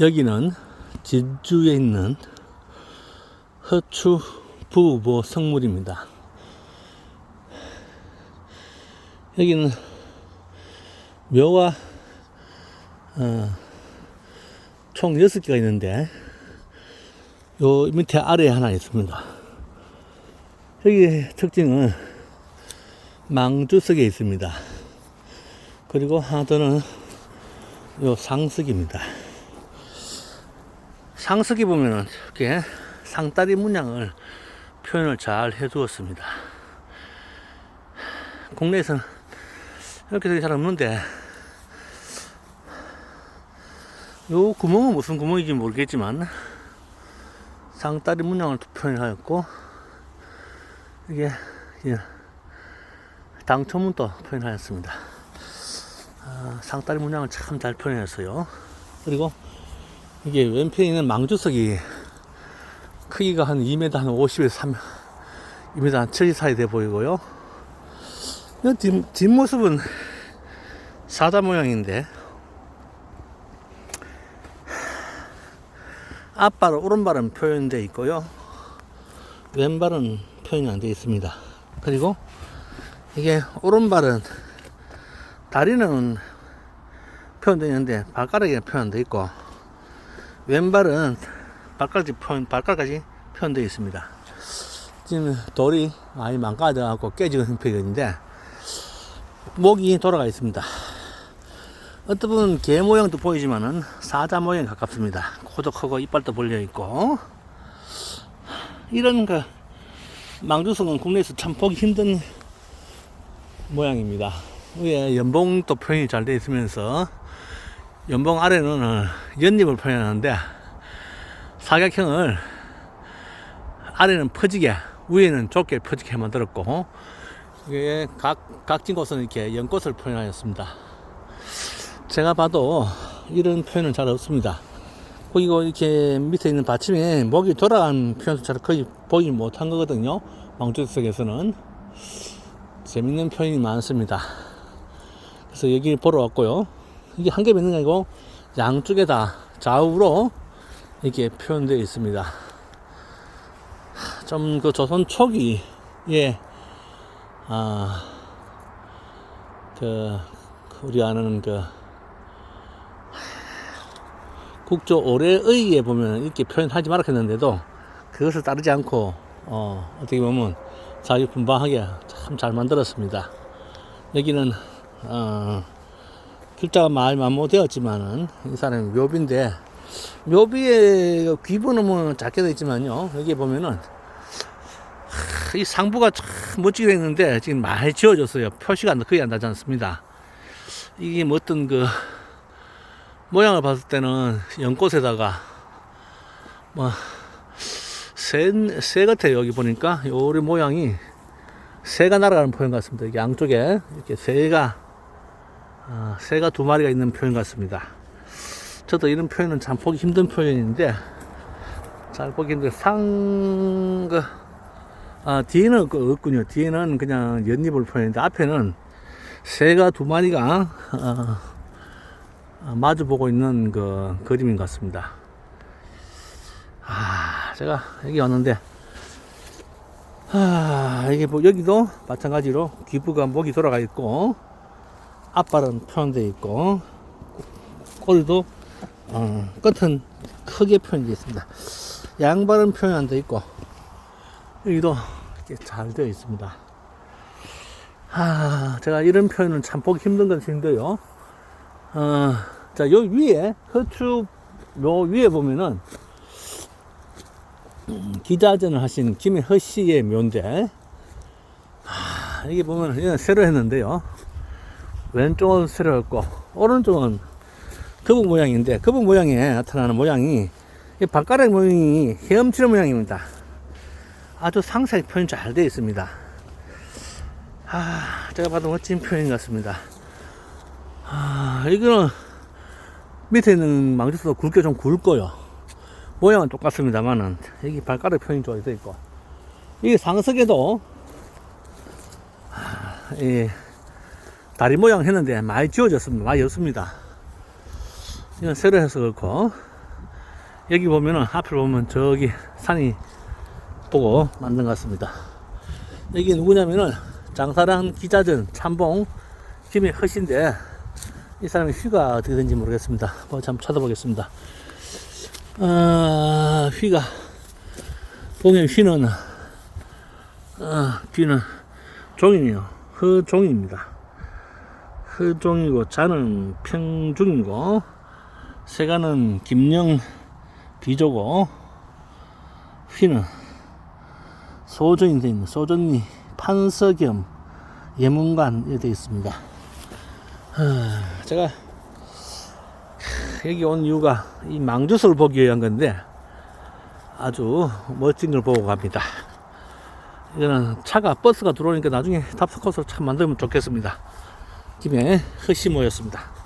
여기는 진주에 있는 허추 부보 성물입니다. 여기는 묘가 어, 총 6개가 있는데 요 밑에 아래에 하나 있습니다. 여기 특징은 망주석에 있습니다. 그리고 하나 더는 요 상석입니다. 상석에 보면은 이렇게 상다리 문양을 표현을 잘 해두었습니다. 국내에서는 이렇게 되게 잘 없는데 요 구멍은 무슨 구멍인지 모르겠지만 상다리 문양을 표현하였고 이게 예, 당초문도 표현하였습니다. 아, 상다리 문양을 참 잘 표현했어요. 그리고 이게 왼편에 있는 망주석이 크기가 한 2m 한 50에서 3 2m 한 70 사이 돼 보이고요. 이 뒷, 뒷모습은 사자 모양인데 앞발, 오른발은 표현되어 있고요. 왼발은 표현이 안 되어 있습니다. 그리고 이게 오른발은 다리는 표현되어 있는데 발가락이 표현되어 있고 왼발은 발가락이 표현, 발가락까지 표현되어 있습니다. 지금 돌이 많이 망가져갖고 깨지는 형편인데 목이 돌아가 있습니다. 어떤 분은 개 모양도 보이지만은 사자 모양에 가깝습니다. 코도 크고 이빨도 벌려 있고 이런 그 망주성은 국내에서 참 보기 힘든 모양입니다. 위에 연봉도 표현이 잘 되어 있으면서 연봉 아래는 연잎을 표현하는데 사각형을 아래는 퍼지게 위에는 좁게 퍼지게 만들었고 이게 각 각진 곳은 이렇게 연꽃을 표현하였습니다. 제가 봐도 이런 표현은 잘 없습니다. 그리고 이렇게 밑에 있는 받침에 목이 돌아간 표현도 잘 거의 보지 못한 거거든요. 망주석에서는 재밌는 표현이 많습니다. 그래서 여기 보러 왔고요. 이게 한 개 있는 게 아니고 양쪽에 다 좌우로 이렇게 표현되어 있습니다. 좀 그 조선 초기에 아, 그, 우리 아는 그, 국조 올해의에 보면 이렇게 표현하지 말았겠는데도 그것을 따르지 않고, 어, 어떻게 보면 자유분방하게 참 잘 만들었습니다. 여기는, 어, 글자가 말 만모되었지만은 이 사람이 묘비인데, 묘비의 뭐 작게 되어 있지만요. 여기 보면은 이 상부가 참 멋지게 됐는데 지금 많이 지워졌어요. 표시가 거의 안 나지 않습니다. 이게 뭐 어떤 그 모양을 봤을 때는 연꽃에다가 뭐새 새 같아요. 여기 보니까 요리 모양이 새가 날아가는 표현 같습니다. 양쪽에 이렇게 새가 아, 새가 두 마리가 있는 표현 같습니다. 저도 이런 표현은 참 보기 힘든 표현인데 잘 보기 힘들 상 그 아, 뒤에는 그 없군요. 뒤에는 그냥 연잎을 표현했는데 앞에는 새가 두 마리가 어, 어, 마주 보고 있는 그 그림인 것 같습니다. 아, 제가 여기 왔는데 아, 이게 뭐 여기도 마찬가지로 귀부가 목이 돌아가 있고 앞발은 표현되어 있고 꼬리도 어, 끝은 크게 표현되어 있습니다. 양발은 표현 안 되어 있고 여기도 이렇게 잘 되어 있습니다. 아, 제가 이런 표현은 참 보기 힘든 것인데요. 어, 자, 요 위에, 허추, 요 위에 보면은, 음, 기자전을 하신 김혜허 씨의 묘인데, 아, 여기 보면, 이건 새로 했는데요. 왼쪽은 했고, 오른쪽은 거북 모양인데, 거북 모양에 나타나는 모양이, 이 발가락 모양이 헤엄치는 모양입니다. 아주 상세히 표현 잘 되어 있습니다. 아, 제가 봐도 멋진 표현 같습니다. 아, 이거는 밑에 있는 망주도 굵게 좀 굵고요. 모양은 똑같습니다만은 여기 발가락 표현이 좀 되어 있고 이게 상석에도 아, 이 다리 모양 했는데 많이 지워졌습니다. 많이 없습니다. 이건 새로 해서 그렇고 여기 보면은 앞을 보면 저기 산이 보고 만든 것 같습니다. 여기 누구냐면은 장사랑 기자전 참봉 김해 허신데 이 사람이 휘가 어떻게 된지 모르겠습니다. 뭐잠 찾아보겠습니다. 아, 휘가 봉의 휘는 아, 휘는 종이네요. 허종입니다. 허종이고 자는 평중이고 세가는 김영 비조고 휘는 소전이 되어 있는 소전이 판서겸 예문관에 되어 있습니다. 하, 제가 여기 온 이유가 이 망주소를 보기 위한 건데 아주 멋진 걸 보고 갑니다. 이거는 차가 버스가 들어오니까 나중에 탑스코스를 참 만들면 좋겠습니다. 김에 허시 모였습니다.